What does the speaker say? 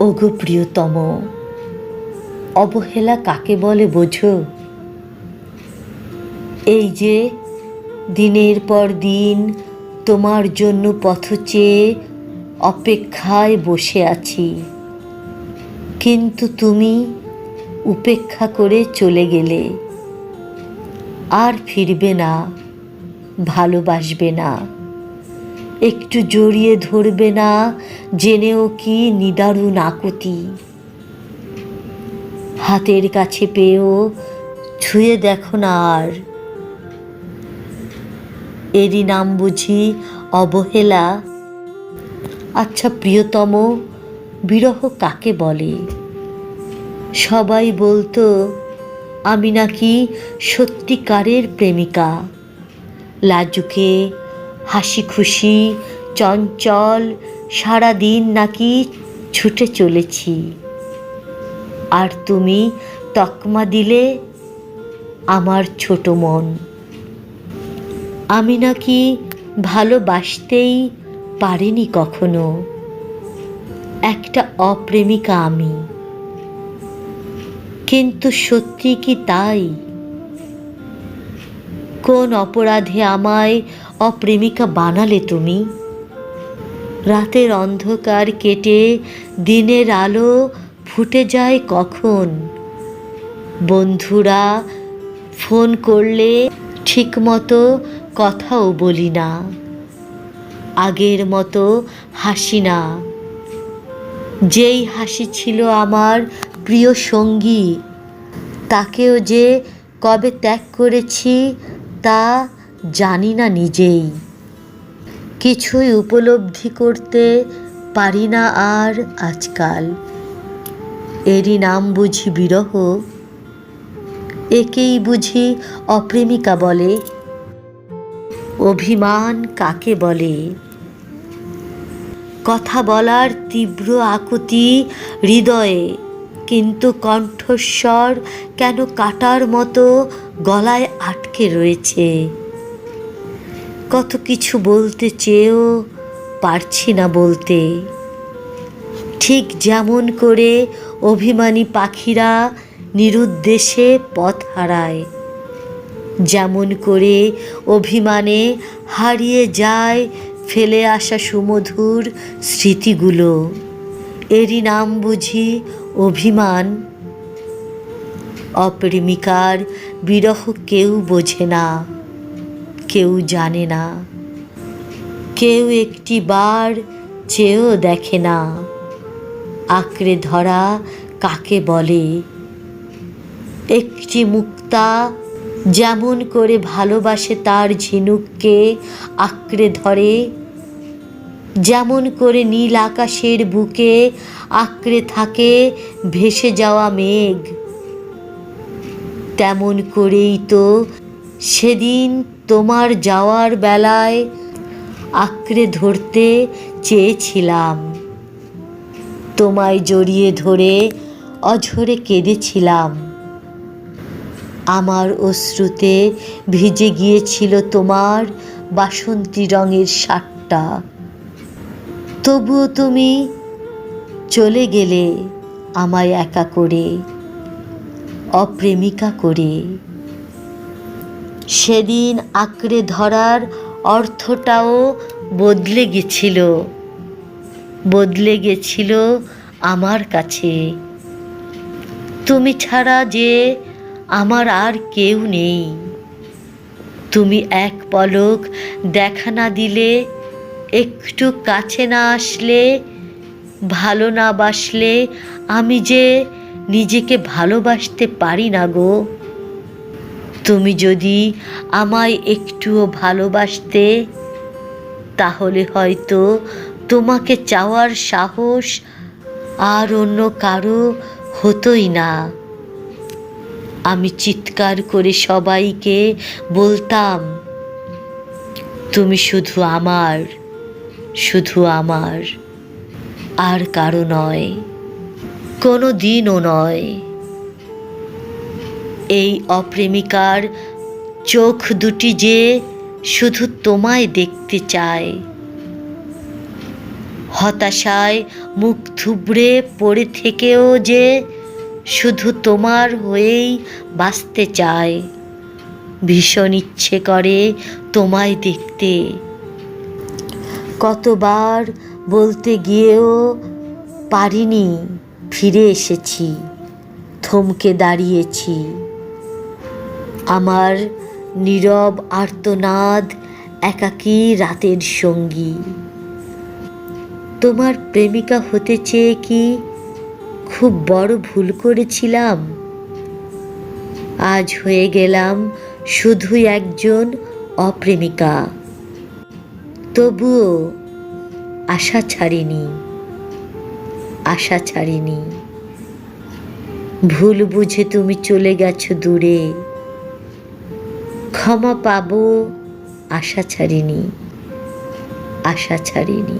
ওগো প্রিয়তম অবহেলা কাকে বলে বোঝো? এই যে দিনের পর দিন তোমার জন্য পথ চেয়ে অপেক্ষায় বসে আছি। কিন্তু তুমি উপেক্ষা করে চলে গেলে আর ফিরবে না, ভালোবাসবে না। একটু জড়িয়ে ধরবে না, জেনেও কি নিদারুণ আকুতি হাতের কাছে পেয়েও ছুঁয়ে দেখো না আর। এরই নাম বুঝি অবহেলা। আচ্ছা প্রিয়তম, বিরহ কাকে বলে? সবাই বলতো, আমি নাকি সত্যিকারের প্রেমিকা। লাজুকে হাসি খুশি, চঞ্চল, সারাদিন নাকি ছুটে চলেছি। আর তুমি তকমা দিলে আমার ছোট মন। আমি নাকি ভালোবাসতেই পারিনি কখনো। একটা অপ্রেমিকা আমি। কিন্তু সত্যি কি তাই? কোন অপরাধে আমায় অপ্রেমিকা বানালে তুমি? রাতের অন্ধকার কেটে দিনের আলো ফুটে যায় কখন? বন্ধুরা, ফোন করলে ঠিকমতো কথাও বলি না। আগের মতো হাসি না। যেই হাসি ছিল আমার প্রিয় সঙ্গী, তাকেও যে কবে ত্যাগ করেছি তা জানি না নিজেই। কিছুই উপলব্ধি করতে পারি না আর আজকাল। এরই নাম বুঝি বিরহ, একেই বুঝি অপ্রেমিকা বলে। অভিমান কাকে বলে? কথা বলার তীব্র আকুতি হৃদয়ে কিন্তু কণ্ঠস্বর কেন কাটার মতো গলায় আটকে রয়েছে? কত কিছু বলতে চেয়েও পারছি না বলতে। ঠিক যেমন করে অভিমানী পাখিরা নিরুদ্দেশে পথ হারায়, যেমন করে অভিমানে হারিয়ে যায় ফেলে আসা সুমধুর স্মৃতিগুলো। এরই নাম বুঝি অভিমান। অপ্রেমিকার বিরহ কেউ বোঝে না, কেউ জানে না। কেউ একটি বার চেয়েও দেখে না, আঁকড়ে ধরা কাকে বলে। একটি মুক্তা যেমন করে ভালোবাসে তার ঝিনুককে, আঁকড়ে ধরে যেমন করে নীল আকাশের বুকে আঁকড়ে থাকে ভেসে যাওয়া মেঘ, তেমন করেই তো সেদিন তোমার যাওয়ার বেলায় আঁকড়ে ধরতে চেয়েছিলাম। তোমায় জড়িয়ে ধরে অঝরে কেঁদেছিলাম। আমার অশ্রুতে ভিজে গিয়েছিল তোমার বাসন্তী রঙের শার্টটা। তবুও তুমি চলে গেলে আমায় একা করে, অপ্রেমিকা করে। সেদিন আঁকড়ে ধরার অর্থটাও বদলে গেছিল বদলে গেছিল আমার কাছে। তুমি ছাড়া যে আমার আর কেউ নেই। তুমি এক পলক দেখা না দিলে একটু কাছে না আসলে, ভালো না বাসলে আমি যে নিজেকে ভালোবাসতে পারি না গো। তুমি যদি আমায় একটুও ভালোবাসতে, তাহলে হয়তো তোমাকে চাওয়ার সাহস আর অন্য কারও হতোই না। আমি চিৎকার করে সবাইকে বলতাম, তুমি শুধু আমার শুধু আমার। আর কারও নয়, কোনো দিনও নয়। এই অপ্রেমিকার চোখ দুটি যে শুধু তোমায় দেখতে চায়। হতাশায় মুখ থুবড়ে পড়ে থেকেও যে শুধু তোমার হয়েই বাঁচতে চায়। ভীষণ ইচ্ছে করে তোমায় দেখতে। কতবার বলতে গিয়েও পারিনি, ফিরে এসেছি, থমকে দাঁড়িয়েছি। আমার নীরব আর্তনাদ একাকী রাতের সঙ্গী। তোমার প্রেমিকা হতে চেয়ে কি খুব বড় ভুল করেছিলাম? আজ হয়ে গেলাম শুধুই একজন অপ্রেমিকা। তবুও আশা ছাড়িনি আশা ছাড়িনি। ভুল বুঝে তুমি চলে গেছো দূরে, ক্ষমা পাবো আশা ছাড়িনি আশা ছাড়িনি।